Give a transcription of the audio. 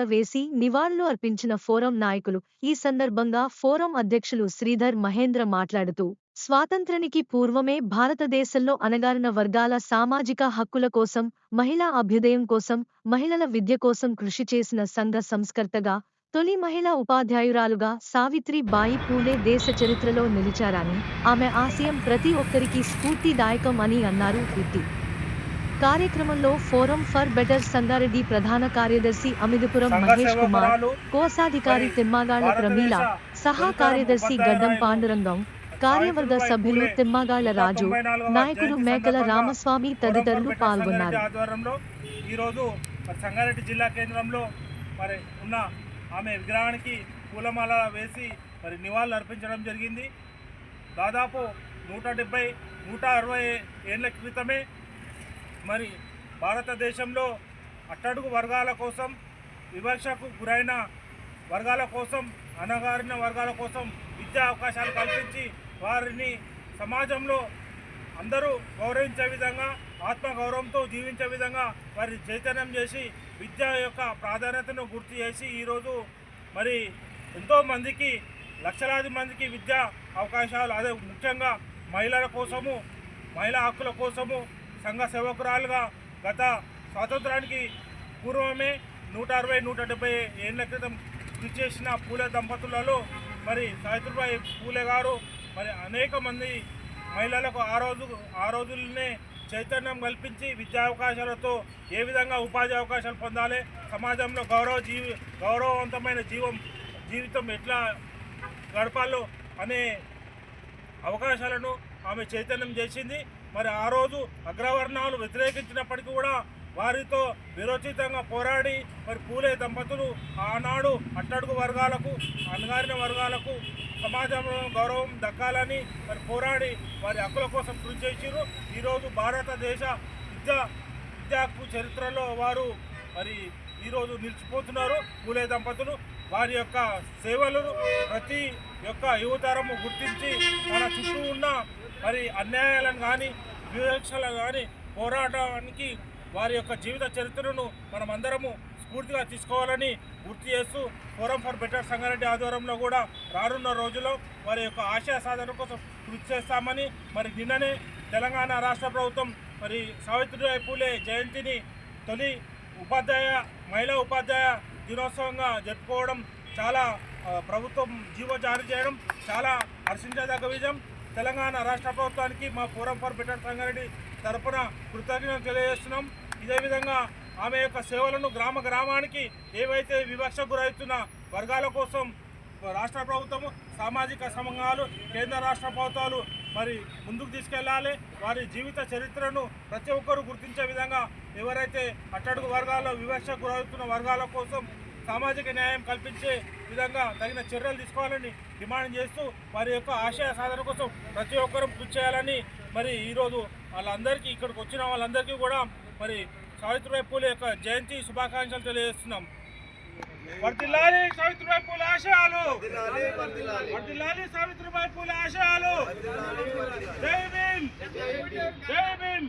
పూలమాల వేసి నివాళులు అర్పించిన ఫోరం నాయకులు. ఈ సందర్భంగా ఫోరం అధ్యక్షులు శ్రీధర్ మహేంద్ర మాట్లాడుతూ స్వాతంత్ర్యానికి పూర్వమే భారతదేశంలో అణగారిన వర్గాల సామాజిక హక్కుల కోసం మహిళా అభ్యుదయం కోసం మహిళల విద్య కోసం కృషి చేసిన సంఘ సంస్కర్తగా తొలి మహిళా ఉపాధ్యాయురాలుగా సావిత్రి బాయి పూలే దేశ చరిత్రలో నిలిచారని ఆమె ఆశయం ప్రతి ఒక్కరికి స్ఫూర్తిదాయకం అని అన్నారు ఇట్టి కార్యక్రమంలో ఫోరం ఫర్ బెటర్ సంగారెడ్డి ప్రధాన కార్యదర్శి అమిదుపురం మహేష్ కుమార్ కోశాధికారి తిమ్మాగాళ్ళ ప్రమీల సహా కార్యదర్శి గడ్డం పాండురంగం కార్యవర్గ సభ్యులు తిమ్మాగాళ్ళ రాజు 194వ నాయకుడు జయంతి మేకల రామస్వామి తదితరులు పాల్గొన్నారు. ఈరోజు సంగారెడ్డి జిల్లా కేంద్రంలో మరి ఉన్న ఆమె విగ్రహానికి పూలమాల వేసి మరి నివాళులు అర్పించడం జరిగింది. దాదాపు నూట డెబ్బై నూట అరవై ఏళ్ళ క్రితమే మరి భారతదేశంలో అట్టడుగు వర్గాల కోసం వివక్షకు గురైన వర్గాల కోసం అణగారిన వర్గాల కోసం విద్యా అవకాశాలు కల్పించి వారిని సమాజంలో అందరూ గౌరవించే విధంగా ఆత్మగౌరవంతో జీవించే విధంగా వారి చైతన్యం చేసి విద్య యొక్క ప్రాధాన్యతను గుర్తు చేసి ఈరోజు మరి ఎంతో మందికి లక్షలాది మందికి విద్యా అవకాశాలు అదే ముఖ్యంగా మహిళల కోసము మహిళా హక్కుల కోసము సంఘ సేవకురాలుగా గత స్వాతంత్రానికి పూర్వమే నూట అరవై నూట డెబ్బై ఏళ్ళ క్రితం కృషి చేసిన పూలే దంపతులలో మరి సావిత్రిబాయి పూలే గారు మరి అనేక మంది మహిళలకు ఆ రోజు ఆ రోజుల్లోనే చైతన్యం కల్పించి విద్యా అవకాశాలతో ఏ విధంగా ఉపాధి అవకాశాలు పొందాలి సమాజంలో గౌరవ జీవి గౌరవవంతమైన జీవం జీవితం ఎట్లా గడపాలో అనే అవకాశాలను ఆమె చైతన్యం చేసింది. మరి ఆ రోజు అగ్రవర్ణాలు వ్యతిరేకించినప్పటికీ కూడా వారితో విరోచితంగా పోరాడి మరి పూలే దంపతులు ఆనాడు అట్టడుగు వర్గాలకు అణగారిన వర్గాలకు సమాజంలో గౌరవం దక్కాలని మరి పోరాడి వారి హక్కుల కోసం కృషి చేసిరు ఈరోజు భారతదేశ విద్యా విద్యా చరిత్రలో వారు మరి ఈరోజు నిలిచిపోతున్నారు. పూలే దంపతులు వారి యొక్క సేవలను ప్రతి యొక్క యువతరము గుర్తించి మన చుట్టూ మరి అన్యాయాలను కానీ వివక్షలను కానీ పోరాటానికి వారి యొక్క జీవిత చరిత్రను మనమందరము స్ఫూర్తిగా తీసుకోవాలని గుర్తు చేస్తూ ఫోరం ఫర్ బెటర్ సంగారెడ్డి ఆధ్వర్యంలో కూడా రానున్న రోజుల్లో వారి యొక్క ఆశయ సాధన కోసం కృషి చేస్తామని మరి నిన్ననే తెలంగాణ రాష్ట్ర ప్రభుత్వం మరి సావిత్రిబాయి పూలే జయంతిని తొలి ఉపాధ్యాయ మహిళా ఉపాధ్యాయ దినోత్సవంగా జరుపుకోవడం చాలా ప్రభుత్వం జీవో జారీ చేయడం చాలా హర్షించదగ్గ విజయం. తెలంగాణ రాష్ట్ర ప్రభుత్వానికి మా ఫోరం ఫర్ బెటర్ సంగారెడ్డి తరపున కృతజ్ఞతలు తెలియజేస్తున్నాం. ఇదే విధంగా ఆమె యొక్క సేవలను గ్రామ గ్రామానికి ఏవైతే వివక్ష గురవుతున్న వర్గాల కోసం రాష్ట్ర ప్రభుత్వము సామాజిక సంఘాలు కేంద్ర రాష్ట్ర ప్రభుత్వాలు మరి ముందుకు తీసుకెళ్ళాలి. వారి జీవిత చరిత్రను ప్రతి ఒక్కరూ గుర్తించే విధంగా ఎవరైతే అట్టడుగు వర్గాల్లో వివక్ష గురవుతున్న వర్గాల కోసం సామాజిక న్యాయం కల్పించే విధంగా తగిన చర్యలు తీసుకోవాలని డిమాండ్ చేస్తూ వారి యొక్క ఆశయ సాధన కోసం ప్రతి ఒక్కరూ కృషి చేయాలని మరి ఈరోజు వాళ్ళందరికీ ఇక్కడికి వచ్చిన వాళ్ళందరికీ కూడా మరి సావిత్రిబాయి పూలే యొక్క జయంతి శుభాకాంక్షలు తెలియజేస్తున్నాం. వర్దిల్లాలి సావిత్రిబాయి పూల ఆశయాలు. వర్దిల్లాలి సావిత్రిబాయి పూల ఆశయాలు. జై భీమ్. జై భీమ్.